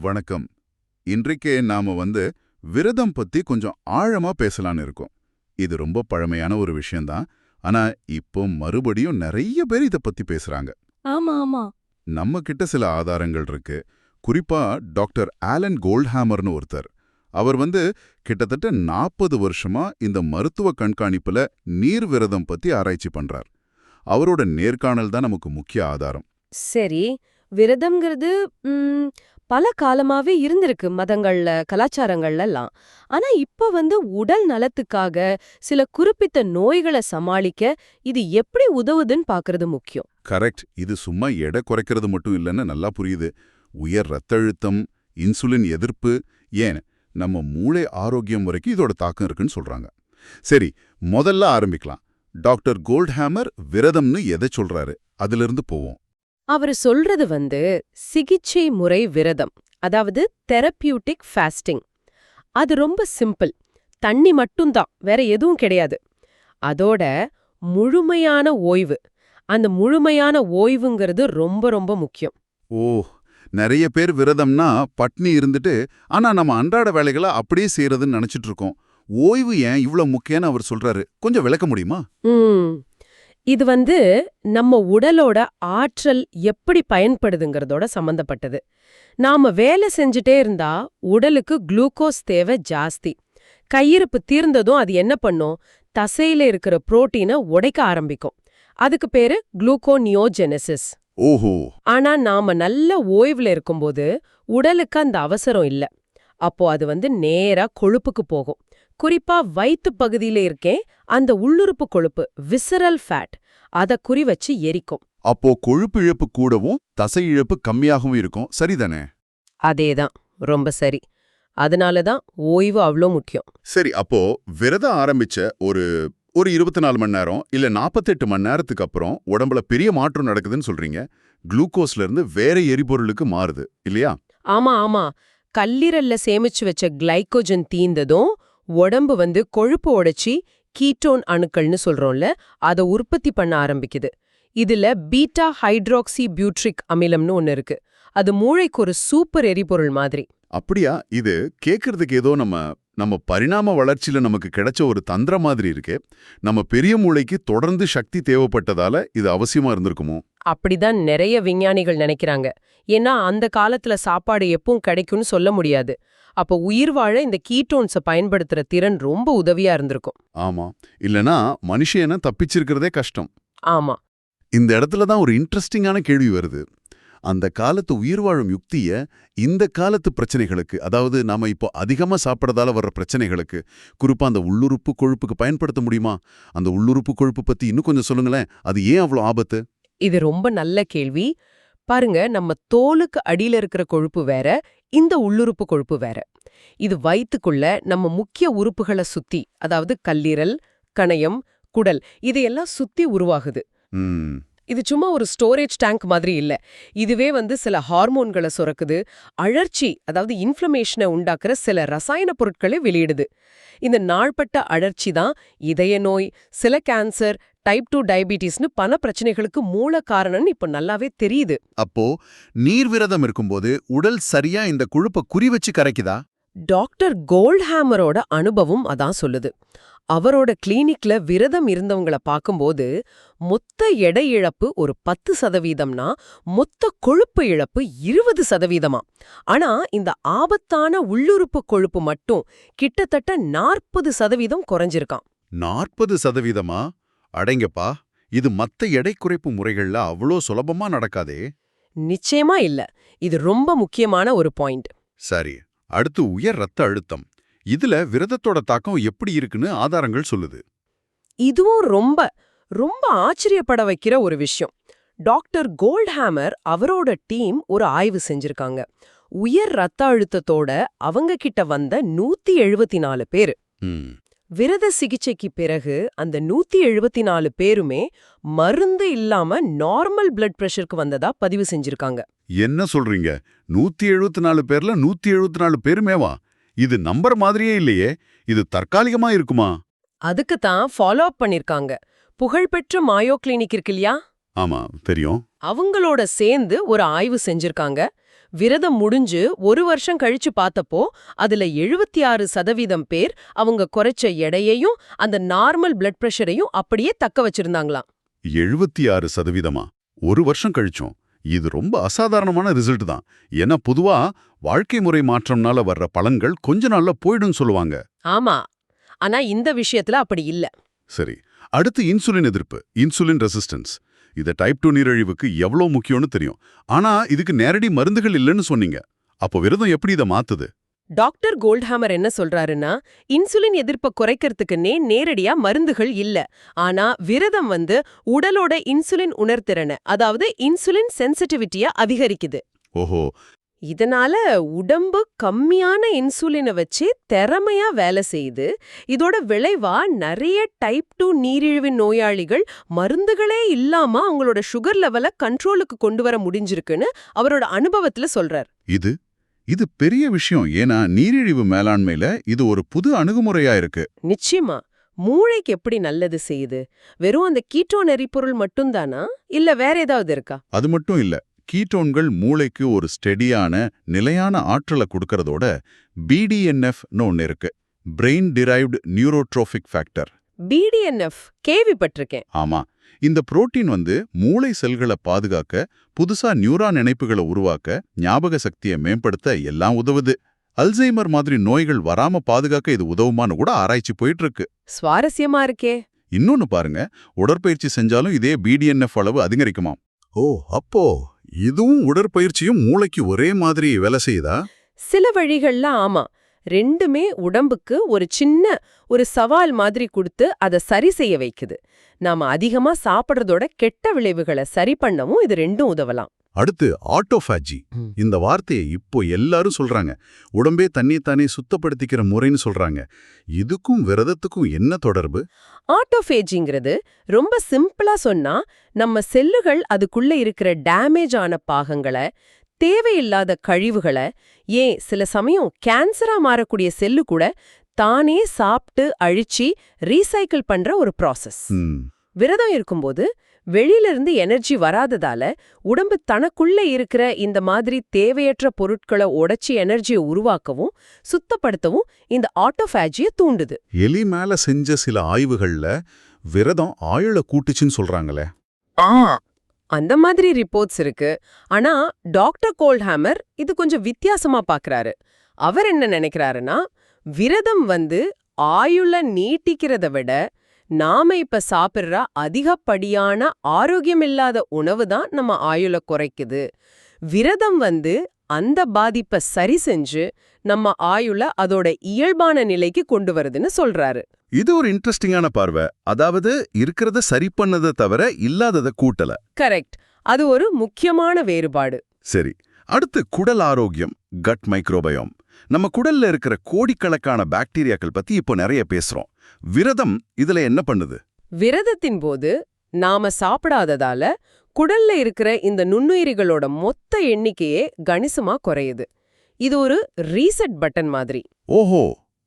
வணக்கம். இன்றைக்கு நாம வந்து விரதம் பத்தி கொஞ்சம் ஆழமா பேசலான்னு இருக்கோம். இது ரொம்ப பழமையான ஒரு விஷயம்தான். ஆனா இப்போ மறுபடியும் நிறைய பேர் இத பத்தி பேசுறாங்க. ஆமா ஆமா. நம்ம கிட்ட சில ஆதாரங்கள் இருக்கு. குறிப்பா டாக்டர் ஆலன் கோல்ட்ஹாமர்னு ஒருத்தர். அவர் வந்து கிட்டத்தட்ட நாற்பது வருஷமா இந்த மருத்துவ கண்காணிப்புல நீர் விரதம் பத்தி ஆராய்ச்சி பண்றார். அவரோட நேர்காணல் தான் நமக்கு முக்கிய ஆதாரம். சரி. விரதம்ங்கிறது பல காலமாவே இருந்திருக்கு மதங்கள்ல கலாச்சாரங்கள்ல எல்லாம் ஆனா இப்ப வந்து உடல் நலத்துக்காக சில குறிப்பிட்ட நோய்களை சமாளிக்க இது எப்படி உதவுதுன்னு பாக்குறது முக்கியம். கரெக்ட். இது சும்மா எடை குறைக்கிறது மட்டும் இல்லைன்னு நல்லா புரியுது. உயர் ரத்த அழுத்தம் இன்சுலின் எதிர்ப்பு ஏன்? நம்ம மூளை ஆரோக்கியம் வரைக்கும் இதோட தாக்கம் இருக்குன்னு சொல்றாங்க. சரி முதல்ல ஆரம்பிக்கலாம். டாக்டர் கோல்ட்ஹாமர் விரதம்னு எதை சொல்றாரு? அதிலிருந்து போவோம். அவர் சொல்றது வந்து சிகிச்சை முறை விரதம் அதாவது தெரப்பியூட்டிக் ஃபாஸ்டிங் அது ரொம்ப சிம்பிள் தண்ணி மட்டும்தான் வேற எதுவும் கிடையாது. அதோட முழுமையான ஓய்வு. அந்த முழுமையான ஓய்வுங்கிறது ரொம்ப ரொம்ப முக்கியம். ஓ நிறைய பேர் விரதம்னா பட்னி இருந்துட்டு ஆனா நம்ம அன்றாட வேலைகளை அப்படியே செய்யறதுன்னு நினைச்சிட்டு இருக்கோம். ஓய்வு ஏன் இவ்ளோ முக்கியம்னு அவர் சொல்றாரு. கொஞ்சம் விளக்க முடியுமா? இது வந்து நம்ம உடலோட ஆற்றல் எப்படி பயன்படுதுங்கிறதோட சம்பந்தப்பட்டது. நாம வேலை செஞ்சுட்டே இருந்தா உடலுக்கு குளுக்கோஸ் தேவை ஜாஸ்தி. கையிருப்பு தீர்ந்ததும் அது என்ன பண்ணும்? தசையில இருக்கிற புரோட்டீனை உடைக்க ஆரம்பிக்கும். அதுக்கு பேரு குளுக்கோனியோஜெனசிஸ். ஓஹோ. ஆனா நாம நல்ல ஓய்வுல இருக்கும்போது உடலுக்கு அந்த அவசரம் இல்ல. அப்போ அது வந்து நேரா கொழுப்புக்கு போகும். குறிப்பா வயித்து பகுதியில இருக்கேன் அந்த உள்ளுறுப்பு கொழுப்பு விசரல் ஃபேட் அத குறி வச்சு எரிக்கும். அப்போ கொழுப்பு இழப்பு கூடவும் தசை இழப்பு கம்மியாகவும் இருக்கும். சரிதானே? அதேதான். ரொம்ப சரி. அதனால தான் ஓய்வு அவ்ளோ முக்கியம். சரி அப்போ விரதம் ஆரம்பிச்ச ஒரு ஒரு இருபத்தி நாலு மணி நேரம் இல்ல நாற்பத்தெட்டு மணி நேரத்துக்கு அப்புறம் உடம்புல பெரிய மாற்றம் நடக்குதுன்னு சொல்றீங்க. குளுக்கோஸ்ல இருந்து வேற எரிபொருளுக்கு மாறுது இல்லையா? ஆமா ஆமா. கல்லீரல்ல சேமிச்சு வச்ச கிளைக்கோஜன் தீந்ததும் உடம்பு வந்து கொழுப்பு உடைச்சி கீட்டோன் அணுக்கள்னு சொல்றோம்ல அத உற்பத்தி பண்ண ஆரம்பிக்குது. இதுல பீட்டா ஹைட்ராக்சி பியூட்ரிக் அமிலம்னு ஒன்னு இருக்கு. அது மூளைக்கு ஒரு சூப்பர் எரிபொருள் மாதிரி. அப்படியா? இது கேக்குறதுக்கு ஏதோ நம்ம நம்ம பரிணாம வளர்ச்சியில நமக்கு கிடைச்ச ஒரு தந்திர மாதிரி இருக்கே. நம்ம பெரிய மூளைக்கு தொடர்ந்து சக்தி தேவைப்பட்டதால இது அவசியமா இருந்திருக்குமோ? அப்படிதான் நிறைய விஞ்ஞானிகள் நினைக்கிறாங்க. ஏன்னா அந்த காலத்துல சாப்பாடு எப்பவும் கிடைக்கும்னு சொல்ல முடியாது. அப்ப உயிர் வாழ இந்த கீட்டோன்ஸை பயன்படுத்துற திறன் ரொம்ப உதவியா இருந்திருக்கும். ஆமா. இல்லனா மனுஷன தப்பிச்சிருக்கிறதே கஷ்டம். ஆமா. இந்த இடத்துல தான் ஒரு இன்ட்ரெஸ்டிங்கான கேள்வி வருது. அந்த காலத்து உயிர் வாழும் யுக்திய இந்த காலத்து பிரச்சனைகளுக்கு அதாவது நாம இப்போ அதிகமா சாப்பிடறதால வர்ற பிரச்சனைகளுக்கு குறிப்பா அந்த உள்ளுறுப்பு கொழுப்புக்கு பயன்படுத்த முடியுமா? அந்த உள்ளுறுப்பு கொழுப்பு பத்தி இன்னும் கொஞ்சம் சொல்லுங்களேன். அது ஏன் அவ்வளோ ஆபத்து? இது ரொம்ப நல்ல கேள்வி. பாருங்க நம்ம தோலுக்கு அடியில இருக்கிற கொழுப்பு வேற இந்த உள்ளுறுப்பு கொழுப்பு வேற. இது வயித்துக்குள்ள நம்ம முக்கிய உறுப்புகளை சுத்தி அதாவது கல்லீரல் கணையம் குடல் இதையெல்லாம் சுத்தி உருவாகுது. இது சும்மா ஒரு ஸ்டோரேஜ் டேங்க் மாதிரி இல்ல. இதுவே வந்து சில ஹார்மோன்களை சுரக்குது. அழற்சி அதாவது இன்ஃப்ளமேஷனை உண்டாக்குற சில ரசாயன பொருட்களை வெளியிடுது. இந்த நாள்பட்ட அழற்சி தான் இதய நோய் சில கேன்சர் டைப் டூ டயபிட்டிஸ்னு பல பிரச்சனைகளுக்கு மூல காரணம்னு இப்ப நல்லாவே தெரியுது. அப்போ நீர் விரதம் இருக்கும்போது உடல் சரியா இந்த குழுப்ப குறி வச்சு கரைக்குதா? டாக்டர் கோல்ட்ஹாமரோட அனுபவம் அதான் சொல்லுது. அவரோட கிளினிக்ல விரதம் இருந்தவங்கள பார்க்கும்போது மொத்த எடை இழப்பு ஒரு பத்து சதவீதம்னா மொத்த கொழுப்பு இழப்பு இருபது சதவீதமா? ஆனா இந்த ஆபத்தான உள்ளுறுப்பு கொழுப்பு மட்டும் கிட்டத்தட்ட நாற்பது சதவீதம் குறைஞ்சிருக்கான் நாற்பது சதவீதமா? அடைங்கப்பா இது மத்த எடை குறைப்பு முறைகள்ல அவ்வளோ சுலபமா நடக்காதே. நிச்சயமா இல்ல. இது ரொம்ப முக்கியமான ஒரு பாயிண்ட். சரி அடுத்து உயர் ரத்த அழுத்தம். இதுல விரதத்தோட தாக்கம் எப்படி இருக்குன்னு ஆதாரங்கள் சொல்லுது. இதுவும் ரொம்ப ரொம்ப ஆச்சரியப்பட வைக்கிற ஒரு விஷயம். டாக்டர் கோல்ட்ஹாமர் அவரோட டீம் ஒரு ஆய்வு செஞ்சிருக்காங்க. உயர் ரத்த அழுத்தத்தோட அவங்க கிட்ட வந்த நூத்தி எழுபத்தி நாலு பேரு. விரத சிகிச்சைக்கு பிறகு அந்த நூத்தி எழுபத்தி நாலு பேருமே மருந்து இல்லாம நார்மல் பிளட் பிரஷருக்கு வந்ததா பதிவு செஞ்சிருக்காங்க. என்ன சொல்றீங்க? நூத்தி எழுபத்தி நாலு பேர்ல நூத்தி எழுபத்தி நாலு பேருமேவா? இது நம்பர் மாதிரியே இல்லையே. இது தற்காலிகமா இருக்குமா? அதுக்கு தான் ஃபாலோ அப் பண்ணிருக்காங்க. புகழ்பெற்ற மாயோ கிளினிக் இருக்கு இல்லையா? ஆமா தெரியும். அவங்களோட சேர்ந்து ஒரு ஆய்வு செஞ்சிருக்காங்க. விரதம் முடிஞ்சு ஒரு வருஷம் கழிச்சு பார்த்தப்போ அதுல எழுபத்தி ஆறு சதவீதம் பேர் அவங்க குறைச்ச எடையையும் அந்த நார்மல் பிளட் பிரஷரையும் அப்படியே தக்க வச்சிருந்தாங்களாம். எழுபத்தி ஆறு சதவீதமா? ஒரு வருஷம் கழிச்சோம். இது ரொம்ப அசாதாரணமான ரிசல்ட் தான். ஏன்னா பொதுவா வாழ்க்கை முறை மாற்றம்னால வர்ற பலன்கள் கொஞ்ச நாள்ல போயிடும் சொல்லுவாங்க. ஆமா. ஆனா இந்த விஷயத்துல அப்படி இல்ல. சரி. அடுத்து இன்சுலின் எதிர்ப்பு. Insulin resistance. இது டைப் டூ நீரிழிவுக்கு எவ்வளோ முக்கியம்னு தெரியும். ஆனா இதுக்கு நேரடி மருந்துகள் இல்லைன்னு சொன்னீங்க. அப்போ விரதம் எப்படி இதை மாத்துது? டாக்டர் கோல்ட்ஹாமர் என்ன சொல்றாருன்னா இன்சுலின் எதிர்ப்பை குறைக்கிறதுக்குன்னே நேரடியா மருந்துகள் இல்ல. ஆனா விரதம் வந்து உடலோட இன்சுலின் உணர்திறனை அதாவது இன்சுலின் சென்சிட்டிவிட்டிய அதிகரிக்குது. ஓஹோ. இதனால உடம்பு கம்மியான இன்சுலினை வச்சு திறமையா வேலை செய்யுது. இதோட விளைவா நிறைய டைப் டூ நீரிழிவு நோயாளிகள் மருந்துகளே இல்லாம அவங்களோட சுகர் லெவலை கண்ட்ரோலுக்கு கொண்டு வர முடிஞ்சிருக்குன்னு அவரோட அனுபவத்துல சொல்றார். இது இது பெரிய விஷயம். ஏன்னா நீரிழிவு மேலாண்மையில இது ஒரு புது அணுகுமுறையா இருக்கு. நிச்சயமா. மூளைக்கு எப்படி நல்லது செய்யுது? வெறும் அந்த கீட்டோன் எரிபொருள் மட்டும்தானா இல்ல வேற ஏதாவது இருக்கா? அது மட்டும் இல்ல. கீட்டோன்கள் மூளைக்கு ஒரு ஸ்டெடியான நிலையான ஆற்றலை கொடுக்கறதோட பிடிஎன்எஃப்னு ஒன்று இருக்கு. Brain derived neurotrophic factor BDNF கேள்விப்பட்டிருக்கேன். ஆமா. இந்த புரோட்டீன் வந்து மூளை செல்களை பாதுகாக்க புதுசா நியூரான் இணைப்புகளை உருவாக்க ஞாபக சக்தியை மேம்படுத்த எல்லாம் உதவுது. அல்சைமர் மாதிரி நோய்கள் வராம பாதுகாக்க இது உதவுமான்னு கூட ஆராய்ச்சி போயிட்டு இருக்கு சுவாரஸ்யமா இருக்கே. இன்னொன்னு பாருங்க. உடற்பயிற்சி செஞ்சாலும் இதே பிடிஎன்எஃப் அளவு அதிகரிக்குமாம். ஓ அப்போ. இதுவும் உடற்பயிற்சியும் மூளைக்கு ஒரே மாதிரி வேலை செய்யுதா? சில வழிகள்ல ஆமா. ரெண்டுமே உடம்புக்கு ஒரு சின்ன ஒரு சவால் மாதிரி கொடுத்து அதை சரி செய்ய வைக்குது. நாம அதிகமா சாப்பிட்றதோட கெட்ட விளைவுகளை சரி பண்ணவும் இது ரெண்டும் உதவலாம். அடுத்து ஆட்டோஃபாஜி இந்த வார்த்தையை இப்போ எல்லாரும் சொல்றாங்க. உடம்பே தன்னைத்தானே சுத்தப்படுத்திக்கிற முறைன்னு சொல்றாங்க. இதுக்கும் விரதத்துக்கும் என்ன தொடர்பு? ஆட்டோஃபேஜிங்கிறது ரொம்ப சிம்பிளா சொன்னா நம்ம செல்லுகள் அதுக்குள்ள இருக்கிற டேமேஜ் ஆன பாகங்களை தேவையில்லாத கழிவுகளை ஏன் சில சமயம் கேன்சரா மாறக்கூடிய செல்லு கூட தானே சாப்பிட்டு அழிச்சு ரீசைக்கிள் பண்ற ஒரு ப்ராசஸ் விரதம் இருக்கும்போது வெளியில இருந்து எனர்ஜி வராததால உடம்பு தனக்குள்ள இருக்கிற இந்த மாதிரி தேவையற்ற பொருட்களை உடைச்சி எனர்ஜியை உருவாக்கவும் சுத்தப்படுத்தவும் இந்த ஆட்டோஃபேஜியை தூண்டுது. எலி மேல செஞ்ச சில ஆய்வுகள்ல விரதம் ஆயுள கூட்டுச்சுன்னு சொல்றாங்களே. அந்த மாதிரி ரிப்போர்ட்ஸ் இருக்கு. ஆனா டாக்டர் கோல்ட்ஹாமர் இது கொஞ்சம் வித்தியாசமா பாக்குறாரு. அவர் என்ன நினைக்கிறாருன்னா விரதம் வந்து ஆயுள நீட்டிக்கிறத விட நாம இப்ப சாப்பிடுற அதிகப்படியான ஆரோக்கியமில்லாத உணவு தான் நம்ம ஆயுள குறைக்குது. விரதம் வந்து அந்த பாதிப்பை சரி செஞ்சு நம்ம ஆயுள அதோட இயல்பான நிலைக்கு கொண்டு வருதுன்னு சொல்றாரு. இது ஒரு இன்ட்ரெஸ்டிங்கான பார்வை. அதாவது இருக்கிறத சரி பண்ணதை தவிர இல்லாததை கூட்டல. கரெக்ட் அது ஒரு முக்கியமான வேறுபாடு. சரி. அடுத்து குடல் ஆரோக்கியம் கட் மைக்ரோபயோம் நம்ம குடல்ல இருக்கிற கோடிக்கணக்கான பாக்டீரியாக்கள் பத்தி இப்போ நிறைய பேசுறோம். விரதம் இதுல என்ன பண்ணுது? விரதத்தின் போது நாம சாப்பிடாததால குடல்ல இருக்கிற இந்த நுண்ணுயிரிகளோட மொத்த எண்ணிக்கையே கணிசமா குறையுது. இது ஒரு ரீசெட் பட்டன் மாதிரி. ஓஹோ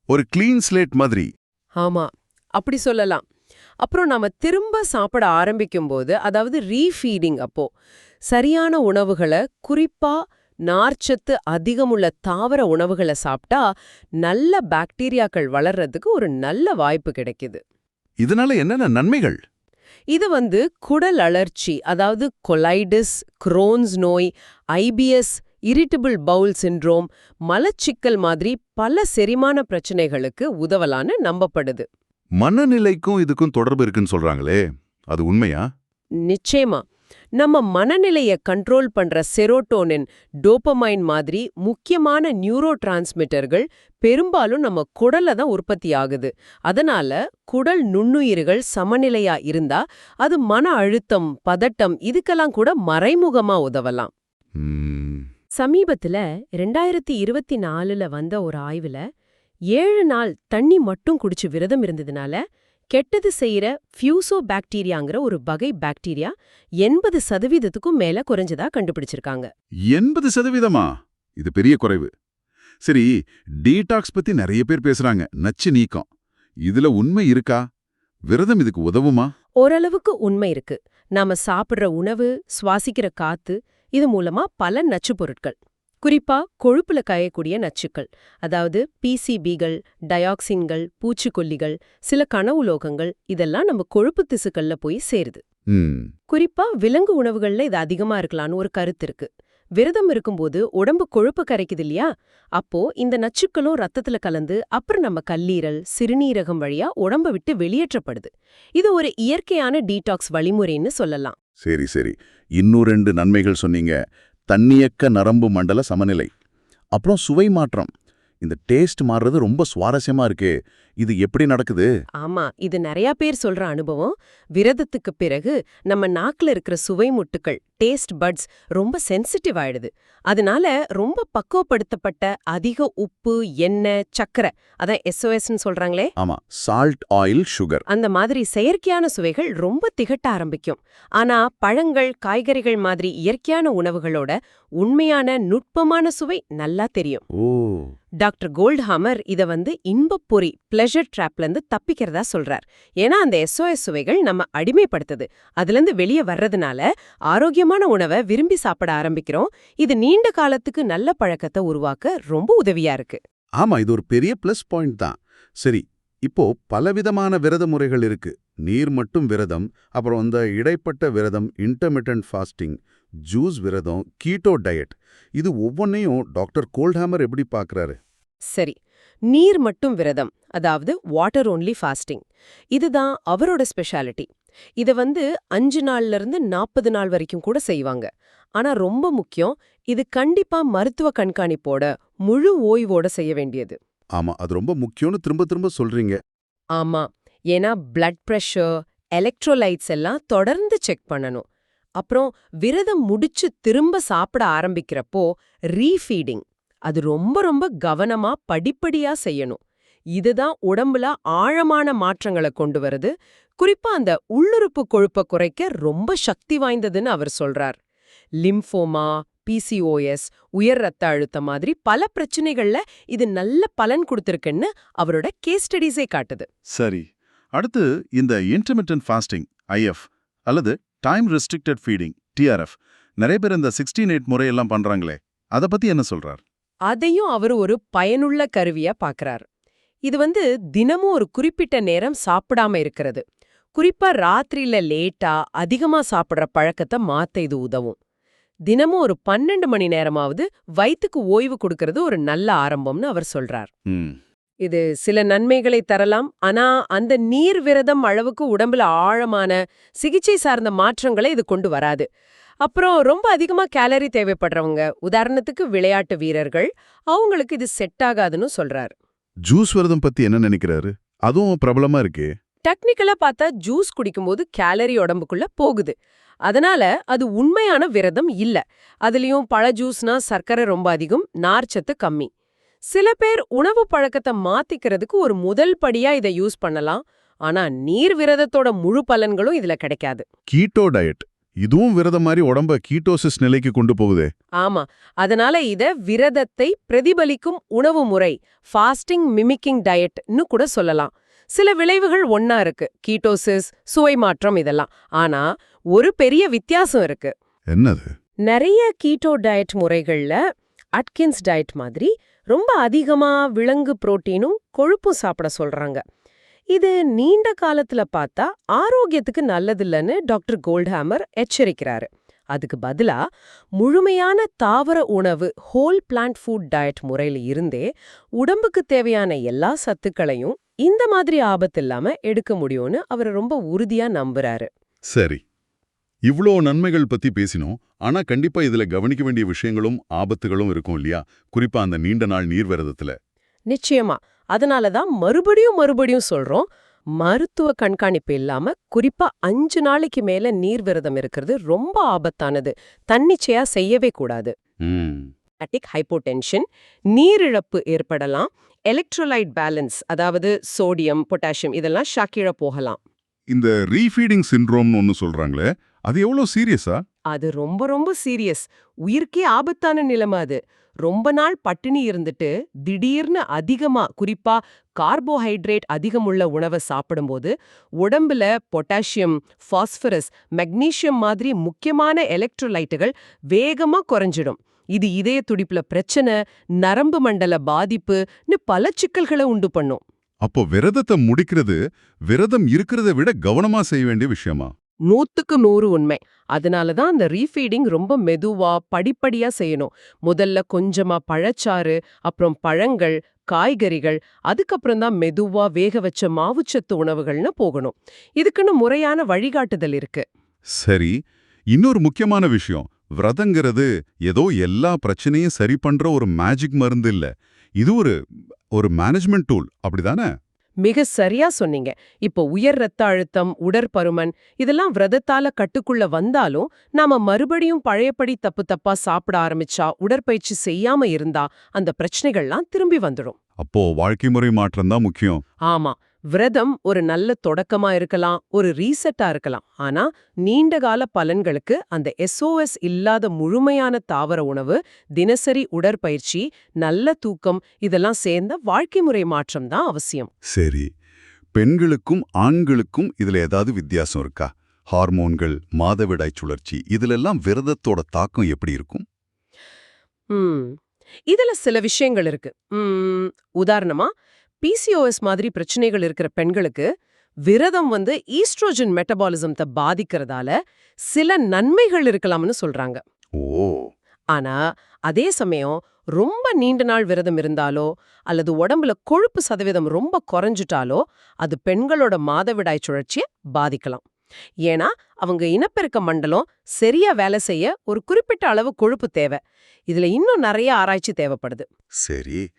ஒரு கிளீன் ஸ்லேட் மாதிரி. ஆமா அப்படி சொல்லலாம். அப்புறம் நாம திரும்ப சாப்பிட ஆரம்பிக்கும்போது அதாவது ரீஃபீடிங் அப்போ சரியான உணவுகளை குறிப்பா நார்ச்சத்து அதிகமுள்ள தாவர உணவுகளை சாப்பிட்டா நல்ல பாக்டீரியாக்கள் வளர்றதுக்கு ஒரு நல்ல வாய்ப்பு கிடைக்குது. இதனால என்னென்ன நன்மைகள்? இது வந்து குடல் அழற்சி அதாவது கொலைடிஸ் குரோன்ஸ் நோய் ஐபிஎஸ் இரிட்டபிள் பவுல் சிண்ட்ரோம் மலச்சிக்கல் மாதிரி பல செரிமான பிரச்சனைகளுக்கு உதவலான்னு நம்பப்படுது. மனநிலைக்கும் இதுக்கும் தொடர்பு இருக்குன்னு சொல்றாங்களே அது உண்மையா? நிச்சயமா. நம்ம மனநிலைய கண்ட்ரோல் பண்ற செரோட்டோனின் டோபமைன் மாதிரி முக்கியமான நியூரோ டிரான்ஸ்மிட்டர்கள் பெரும்பாலும் நம்ம குடல்ல தான் உற்பத்தி ஆகுது. அதனால குடல் நுண்ணுயிர்கள் சமநிலையா இருந்தா அது மன அழுத்தம் பதட்டம் இதுக்கெல்லாம் கூட மறைமுகமா உதவலாம். சமீபத்துல ரெண்டாயிரத்தி இருபத்தி நாலுல வந்த ஒரு ஆய்வுல ஏழு நாள் தண்ணி மட்டும் குடிச்சு விரதம் இருந்ததுனால கெட்டது செய்யற ஃபியூசோ பாக்டீரியாங்கிற ஒரு வகை பாக்டீரியா எண்பது சதவீதத்துக்கும் மேல குறைஞ்சதா கண்டுபிடிச்சிருக்காங்க. எண்பது சதவீதமா? இது பெரிய குறைவு. சரி டீடாக்ஸ் பத்தி நிறைய பேர் பேசுறாங்க. நச்சு நீக்கம். இதுல உண்மை இருக்கா? விரதம் இதுக்கு உதவுமா? ஓரளவுக்கு உண்மை இருக்கு. நாம சாப்பிடுற உணவு சுவாசிக்கிற காத்து இது மூலமா பல நச்சுப் பொருட்கள். குறிப்பா கொழுப்புல காயக்கூடிய நச்சுக்கள் அதாவது பிசிபிகள் டயாக்சின்கள் பூச்சிக்கொல்லிகள் சில கனவுலோகங்கள் இதெல்லாம் நம்ம கொழுப்பு திசுக்கள்ல போய் சேருது. குறிப்பா விலங்கு உணவுகள்ல இது அதிகமா இருக்கலாம்னு ஒரு கருத்து இருக்கு. விரதம் இருக்கும்போது உடம்பு கொழுப்பு கரைக்குது இல்லையா? அப்போ இந்த நச்சுக்களும் ரத்தத்துல கலந்து அப்புறம் நம்ம கல்லீரல் சிறுநீரகம் வழியா உடம்ப விட்டு வெளியேற்றப்படுது. இது ஒரு இயற்கையான டீடாக்ஸ் வழிமுறைன்னு சொல்லலாம். சரி சரி. இன்னும் ரெண்டு நன்மைகள் சொன்னீங்க. தன்னியக்க நரம்பு மண்டல சமநிலை. அப்புறம் சுவை மாற்றம். இந்த டேஸ்ட் மாறுறது ரொம்ப சுவாரஸ்யமா இருக்கு. இது எப்படி நடக்குது? ஆமா இது நிறைய பேர் சொல்ற அனுபவம். விரதத்துக்கு பிறகு நம்ம நாக்குல இருக்கிற சுவை முட்டுக்கள் டேஸ்ட் பட்ஸ் ரொம்ப சென்சிட்டிவ் ஆயிடுது. அதனால ரொம்ப பக்குவப்படுத்தப்பட்ட அதிக உப்பு எண்ணெய் சர்க்கரை அதான் எஸ்ஓஎஸ்ன்னு சொல்றாங்களே? ஆமா சால்ட் ஆயில் சுகர் அந்த மாதிரி செயற்கையான சுவைகள் ரொம்ப திகட்ட ஆரம்பிக்கும். ஆனா பழங்கள் காய்கறிகள் மாதிரி இயற்கையான உணவுகளோட உண்மையான நுட்பமான சுவை நல்லா தெரியும். ஓ. டாக்டர் கோல்ட்ஹாமர் இத வந்து இன்பப்பொறி பிளஷர் ட்ராப்ல இருந்து தப்பிக்கிறதா சொல்றார். ஏன்னா அந்த எஸ்ஓஎஸ் சுவைகள் நம்ம அடிமைப்படுத்துது. அதுல இருந்து வெளியே வர்றதுனால ஆரோக்கியமான உணவை விரும்பி சாப்பிட ஆரம்பிக்கிறோம். இது நீண்ட காலத்துக்கு நல்ல பழக்கத்தை உருவாக்க ரொம்ப உதவியா இருக்கு. ஆமா இது ஒரு பெரிய ப்ளஸ் பாயிண்ட் தான். சரி இப்போ பலவிதமான விரத முறைகள் இருக்கு. நீர் மட்டும் விரதம் அப்புறம் இந்த இடைப்பட்ட விரதம் இன்டர்மிட்டன்ட் ஃபாஸ்டிங் ஜூஸ் விரதம் கீட்டோ டயட் இது ஒவ்வொன்னையும் டாக்டர் கோல்ட்ஹாமர் எப்படி பார்க்கறாரு சரி நீர் மட்டும் விரதம் அதாவது வாட்டர் only ஃபாஸ்டிங் இதுதான் அவரோட ஸ்பெஷாலிட்டி இத வந்து அஞ்சு நாள்ல இருந்து நாற்பது நாள் வரைக்கும் கூட செய்வாங்க. ஆனா ரொம்ப முக்கியம் இது கண்டிப்பா மருத்துவ கண்காணிப்போட முழு ஓய்வோட செய்ய வேண்டியது. ஆமா அது ரொம்ப முக்கியம்னு திரும்ப திரும்ப சொல்றீங்க. ஆமா ஏன்னா பிளட் பிரஷர் எலக்ட்ரோலைட்ஸ் எல்லாம் தொடர்ந்து செக் பண்ணணும். அப்புறம் விரதம் முடிச்சு திரும்ப சாப்பிட ஆரம்பிக்கிறப்போ ரீஃபீடிங் அது ரொம்ப ரொம்ப கவனமா படிப்படியா செய்யணும். இதுதான் உடம்புல ஆழமான மாற்றங்களை கொண்டு வருது. குறிப்பா அந்த உள்ளுறுப்பு கொழுப்பை குறைக்க ரொம்ப சக்தி வாய்ந்ததுன்னு அவர் சொல்றார். லிம்ஃபோமா பிசிஓஎஸ் உயர் ரத்த அழுத்தம் மாதிரி பல பிரச்சனைகள்ல இது நல்ல பலன் கொடுத்துருக்குன்னு அவரோட கேஸ் ஸ்டடீஸே காட்டுது. சரி. அடுத்து இந்த இன்டர்மிட்டன்ட் ஃபாஸ்டிங் ஐஎஃப் அல்லது டைம் ரெஸ்ட்ரிக்டட் ஃபீடிங் டிஆர்எஃப் நிறைய பேர் இந்த சிக்ஸ்டீன் எயிட் முறையெல்லாம் பண்றாங்களே அதை பத்தி என்ன சொல்றார்? அதையும் அவர் ஒரு பயனுள்ள கருவியா பார்க்கறார் இது வந்து தினமும் ஒரு குறிப்பிட்ட நேரம் சாப்பிடாம இருக்கிறது. குறிப்பா ராத்திரியில லேட்டா அதிகமா சாப்பிடுற பழக்கத்தை மாத்த இது உதவும். தினமும் ஒரு பன்னெண்டு மணி நேரமாவது வயித்துக்கு ஓய்வு கொடுக்கறது ஒரு நல்ல ஆரம்பம்னு அவர் சொல்றார். இது சில நன்மைகளை தரலாம். ஆனா அந்த நீர் விரதம் அளவுக்கு உடம்புல ஆழமான சிகிச்சை சார்ந்த மாற்றங்களை இது கொண்டு வராது. அப்புறம் ரொம்ப அதிகமா கேலரி தேவைப்படுறவங்க உதாரணத்துக்கு விளையாட்டு வீரர்கள் அவங்களுக்கு இது செட் ஆகாதுன்னு சொல்றாரு. ஜூஸ் விரதம் பத்தி என்ன நினைக்கிறாரு? அதுவும் பிரபலமா இருக்கே. டெக்னிக்கலா பார்த்தா ஜூஸ் குடிக்கும்போது கேலரி உடம்புக்குள்ள போகுது. அதனால அது உண்மையான விரதம் இல்ல. அதுலயும் பழ ஜூஸ்னா சர்க்கரை ரொம்ப அதிகம் நார்ச்சத்து கம்மி. சில பேர் உணவு பழக்கத்தை மாத்திக்கிறதுக்கு ஒரு முதல் படியா இதை யூஸ் பண்ணலாம். ஆனா நீர் விரதத்தோட முழு பலன்களும் இதுல கிடைக்காது. கீட்டோ டயட் இதுவும் விரதம் மாதிரி உடம்ப கீட்டோசிஸ் நிலைக்கு கொண்டு போகுதே. ஆமா. அதனால இத விரதத்தை பிரதிபலிக்கும் உணவு முறை ஃபாஸ்டிங் மிமிக்கிங் டயட்னு கூட சொல்லலாம். சில விளைவுகள் ஒண்ணா இருக்கு. கீட்டோசிஸ் சுவை மாற்றம் இதெல்லாம். ஆனா ஒரு பெரிய வித்தியாசம் இருக்கு. என்னது? நிறைய கீட்டோ டயட் முறைகள்ல அட்கின்ஸ் டயட் மாதிரி ரொம்ப அதிகமா விலங்கு புரோட்டீனும் கொழுப்பும் சாப்பிட சொல்றாங்க. இது நீண்ட காலத்துல பார்த்தா ஆரோக்கியத்துக்கு நல்லதில்லைன்னு டாக்டர் கோல்ட்ஹாமர் எச்சரிக்கிறாரு. அதுக்கு பதிலா முழுமையான தாவர உணவு ஹோல் பிளான்ட் ஃபுட் டயட் முறையில இருந்தே உடம்புக்கு தேவையான எல்லா சத்துக்களையும் இந்த மாதிரி ஆபத்தில்லாம எடுக்க முடியும்னு அவர் ரொம்ப உறுதியா நம்புறாரு. சரி. இவ்ளோ நன்மைகள் பத்தி பேசினோம். ஆனா கண்டிப்பா இதுல கவனிக்க வேண்டிய விஷயங்களும் ஆபத்துகளும் இருக்கும் இல்லையா? குறிப்பா அந்த நீண்ட நாள் நீர் விரதத்துல நிச்சயமா. அதனால தான் மறுபடியும் மறுபடியும் சொல்றோம் மருத்துவ கண்காணிப்பு இல்லாம குறிப்பா அஞ்சு நாளைக்கு மேல நீர் விரதம் இருக்கிறது ரொம்ப ஆபத்தானது. தன்னிச்சையா செய்யவே கூடாது. ஹைப்போடென்ஷன் நீரிழப்பு ஏற்படலாம் எலக்ட்ரோலைட் பேலன்ஸ் அதாவது சோடியம் பொட்டாசியம் இதெல்லாம் ஷாக்கிழ போகலாம். இந்த ரீஃபீடிங் சிண்ட்ரோம்னு ஒன்னு சொல்றாங்களே அது எவ்வளவு சீரியஸா அது ரொம்ப ரொம்ப சீரியஸ் உயிருக்கே ஆபத்தான நிலைமை அது. ரொம்ப நாள் பட்டினி இருந்துட்டு திடீர்னு அதிகமா குறிப்பா கார்போஹைட்ரேட் அதிகமுள்ள உணவை சாப்பிடும்போது உடம்புல பொட்டாசியம் பாஸ்பரஸ் மெக்னீசியம் மாதிரி முக்கியமான எலக்ட்ரோலைட்டுகள் வேகமா குறைஞ்சிடும். இது இதய துடிப்புல பிரச்சனை நரம்பு மண்டல பாதிப்புன்னு பல சிக்கல்களை உண்டு பண்ணும். அப்போ விரதத்தை முடிக்கிறது விரதம் இருக்கிறத விட கவனமா செய்ய வேண்டிய விஷயமா? நூத்துக்கு நூறு உண்மை. அதனால தான் அந்த ரீஃபீடிங் ரொம்ப மெதுவா படிப்படியா செய்யணும். முதல்ல கொஞ்சமா பழச்சாறு அப்புறம் பழங்கள் காய்கறிகள் அதுக்கப்புறம் தான் மெதுவா வேக வச்ச மாவுச்சத்து உணவுகள்னு போகணும். இதுக்குன்னு முறையான வழிகாட்டுதல் இருக்கு. சரி இன்னொரு முக்கியமான விஷயம். விரதங்கிறது ஏதோ எல்லா பிரச்சனையும் சரி பண்ற ஒரு மேஜிக் மருந்து இல்ல. இது ஒரு ஒரு மேனேஜ்மெண்ட் டூல். அப்படிதானே? மிக சரியா சொன்னீங்க. இப்போ உயர் ரத்த அழுத்தம் உடற்பருமன் இதெல்லாம் விரதத்தால கட்டுக்குள்ள வந்தாலும் நாம மறுபடியும் பழையபடி தப்பு தப்பா சாப்பிட ஆரம்பிச்சா உடற்பயிற்சி செய்யாம இருந்தா அந்த பிரச்சனைகள்லாம் திரும்பி வந்துடும். அப்போ வாழ்க்கை முறை மாற்றம் தான் முக்கியம். ஆமா. விரதம் ஒரு நல்ல தொடக்கமா இருக்கலாம் ஒரு ரீசெட்டா இருக்கலாம். ஆனா நீண்டகால பலன்களுக்கு அந்த எஸ்ஓஎஸ் இல்லாத முழுமையான தாவர உணவு தினசரி உடற்பயிற்சி நல்ல தூக்கம் இதெல்லாம் சேர்ந்த வாழ்க்கை முறை மாற்றம் தான் அவசியம். சரி. பெண்களுக்கும் ஆண்களுக்கும் இதுல ஏதாவது வித்தியாசம் இருக்கா? ஹார்மோன்கள் மாதவிடாய் சுழற்சி இதுலெல்லாம் விரதத்தோட தாக்கம் எப்படி இருக்கும்? இதுல சில விஷயங்கள் இருக்கு. உதாரணமா பிசிஓஎஸ் மாதிரி பிரச்சனைகள் இருக்கிற பெண்களுக்கு விரதம் வந்து ஈஸ்ட்ரோஜன் மெட்டபாலிசத்தை பாதிக்கிறதால சில நன்மைகள் இருக்கலாம்னு சொல்றாங்க. ஓ. ஆனா அதே சமயம் ரொம்ப நீண்ட நாள் விரதம் இருந்தாலோ அல்லது உடம்புல கொழுப்பு சதவீதம் ரொம்ப குறைஞ்சிட்டாலோ அது பெண்களோட மாதவிடாய் சுழற்சியை பாதிக்கலாம். ஏன்னா அவங்க இனப்பெருக்க மண்டலம் சரியா வேலை செய்ய ஒரு குறிப்பிட்ட அளவு கொழுப்பு தேவை. இதுல இன்னும் நிறைய ஆராய்ச்சி தேவைப்படுது. சரி.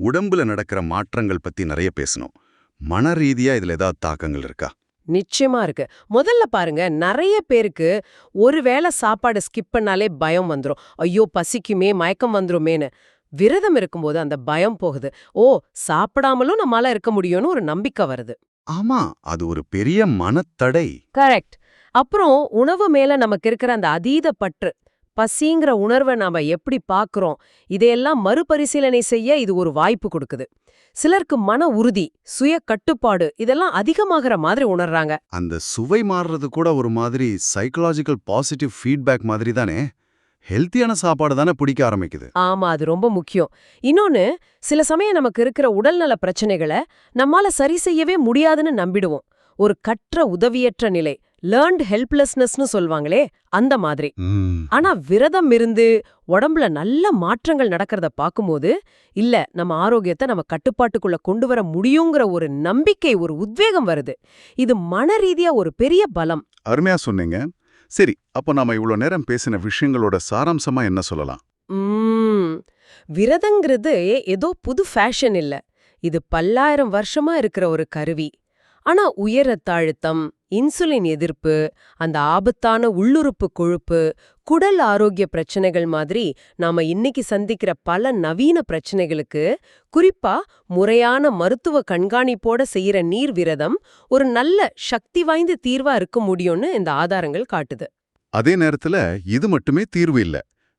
உடம்புல நடக்கிற மாற்றங்கள் பத்தி நிறைய பேசணும். மன ரீதியா இதுல ஏதாவது தாக்கங்கள் இருக்கா? நிச்சயமா இருக்கு. முதல்ல பாருங்க நிறைய பேருக்கு ஒருவேளை சாப்பாடு ஸ்கிப் பண்ணாலே பயம் வந்துரும். ஐயோ பசிக்குமே மயக்கம் வந்துருமேன்னு. விரதம் இருக்கும்போது அந்த பயம் போகுது. ஓ சாப்பிடாமலும் நம்மால இருக்க முடியும்னு ஒரு நம்பிக்கை வருது. ஆமா அது ஒரு பெரிய மனத்தடை. கரெக்ட். அப்புறம் உணவு மேல நமக்கு இருக்கிற அந்த அதீத பற்று. பசிங்கிற உணர்வை நாம எப்படி பாக்குறோம் இதையெல்லாம் மறுபரிசீலனை செய்ய இது ஒரு வாய்ப்பு கொடுக்குது. சிலருக்கு மன உறுதி சுய கட்டுப்பாடு இதெல்லாம் அதிகமாகிற மாதிரி உணர்றாங்க. அந்த சுவை மாறுறது கூட ஒரு மாதிரி சைக்கலாஜிக்கல் பாசிட்டிவ் ஃபீட்பேக் மாதிரி தானே? ஹெல்த்தியான சாப்பாடு தானே பிடிக்க ஆரம்பிக்குது. ஆமா அது ரொம்ப முக்கியம். இன்னொன்னு சில சமயம் நமக்கு இருக்கிற உடல்நல பிரச்சனைகளை நம்மால சரி செய்யவே முடியாதுன்னு நம்பிடுவோம். ஒரு கற்ற உதவியற்ற நிலை லேர்ன்ட் ஹெல்ப்லெஸ்னஸ்னு சொல்வாங்களே அந்த மாதிரி. ஆனா விரதம் இருந்து உடம்புல நல்ல மாற்றங்கள் நடக்கிறத பாக்கும்போது இல்ல நம்ம ஆரோக்கியத்தை நம்ம கட்டுப்பாட்டுக்குள்ள கொண்டு வர முடியுங்கிற ஒரு நம்பிக்கை ஒரு உத்வேகம் வருது. இது மன ரீதியா ஒரு பெரிய பலம். அருமையா சொன்னீங்க. சரி அப்போ நாம இவ்வளோ நேரம் பேசின விஷயங்களோட சாராம்சமா என்ன சொல்லலாம்? விரதங்கிறது ஏதோ புது ஃபேஷன் இல்ல. இது பல்லாயிரம் வருஷமா இருக்கிற ஒரு கருவி. ஆனா உயர் ரத்த அழுத்தம் இன்சுலின் எதிர்ப்பு அந்த ஆபத்தான உள்ளுறுப்பு கொழுப்பு குடல் ஆரோக்கிய பிரச்சனைகள் மாதிரி நாம இன்னைக்கு சந்திக்கிற பல நவீன பிரச்சனைகளுக்கு குறிப்பா முறையான மருத்துவ கண்காணிப்போட செய்யற நீர் விரதம் ஒரு நல்ல சக்தி வாய்ந்த தீர்வா இருக்க முடியும்னு இந்த ஆதாரங்கள் காட்டுது. அதே நேரத்துல இது மட்டுமே தீர்வு இல்ல.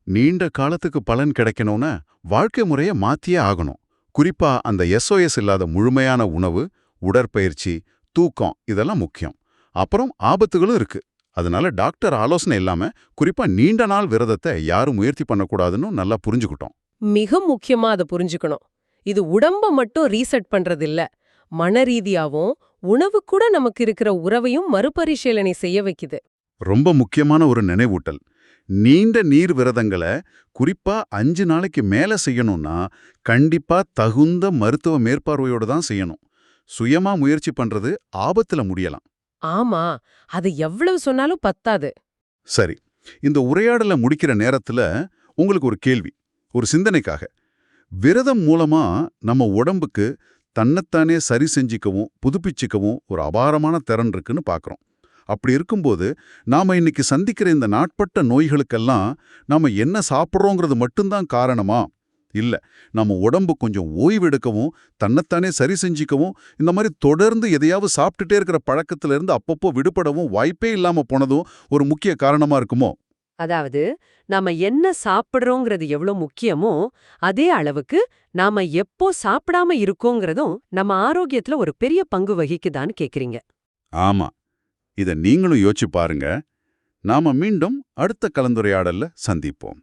நீண்ட காலத்துக்கு பலன் கிடைக்கணும்னா வாழ்க்கை முறைய மாத்தியே ஆகணும். குறிப்பா அந்த எஸ்ஓஎஸ் இல்லாத முழுமையான உணவு உடற்பயிற்சி தூக்கம் இதெல்லாம் முக்கியம். அப்புறம் ஆபத்துகளும் இருக்கு. அதனால டாக்டர் ஆலோசனை இல்லாம குறிப்பா நீண்ட நாள் விரதத்தை யாரும் முயற்சி பண்ணக்கூடாதுன்னு நல்லா புரிஞ்சுக்கிட்டோம். மிக முக்கியமா அதை புரிஞ்சுக்கணும். இது உடம்ப மட்டும் ரீசெட் பண்றது இல்ல மன ரீதியாவும் உணவு கூட நமக்கு இருக்கிற உறவையும் மறுபரிசீலனை செய்ய வைக்குது. ரொம்ப முக்கியமான ஒரு நினைவூட்டல். நீண்ட நீர் விரதங்களை குறிப்பா அஞ்சு நாளைக்கு மேல செய்யணும்னா கண்டிப்பா தகுந்த மருத்துவ மேற்பார்வையோட தான் செய்யணும். சுயமா முயற்சி பண்றது ஆபத்துல முடியலாம். ஆமா அது எவ்வளவு சொன்னாலும் பத்தாது. சரி இந்த உரையாடலை முடிக்கிற நேரத்துல உங்களுக்கு ஒரு கேள்வி ஒரு சிந்தனைக்காக. விரதம் மூலமா நம்ம உடம்புக்கு தன்னைத்தானே சரி செஞ்சிக்கவும் புதுப்பிச்சுக்கவும் ஒரு அபாரமான திறன் இருக்குன்னு பார்க்குறோம் அப்படி இருக்கும்போது நாம இன்னைக்கு சந்திக்கிற இந்த நாட்பட்ட நோய்களுக்கெல்லாம் நாம என்ன சாப்பிட்றோங்கிறது மட்டும்தான் காரணமா? இல்ல. நம்ம உடம்பு கொஞ்சம் ஓய்வெடுக்கவும் தன்னைத்தானே சரி செஞ்சிக்கவும் இந்த மாதிரி தொடர்ந்து எதையாவது சாப்பிட்டுட்டே இருக்கிற பழக்கத்துல இருந்து அப்பப்போ விடுபடவும் வாய்ப்பே இல்லாம போனதும் ஒரு முக்கிய காரணமா இருக்குமோ? அதாவது நாம என்ன சாப்பிடுறோங்கிறது எவ்வளவு முக்கியமோ அதே அளவுக்கு நாம எப்போ சாப்பிடாம இருக்கோங்கிறதும் நம்ம ஆரோக்கியத்துல ஒரு பெரிய பங்கு வகிக்குதான்னு கேக்குறீங்க. ஆமா. இத நீங்களும் யோசிச்சு பாருங்க. நாம மீண்டும் அடுத்த கலந்துரையாடல்ல சந்திப்போம்.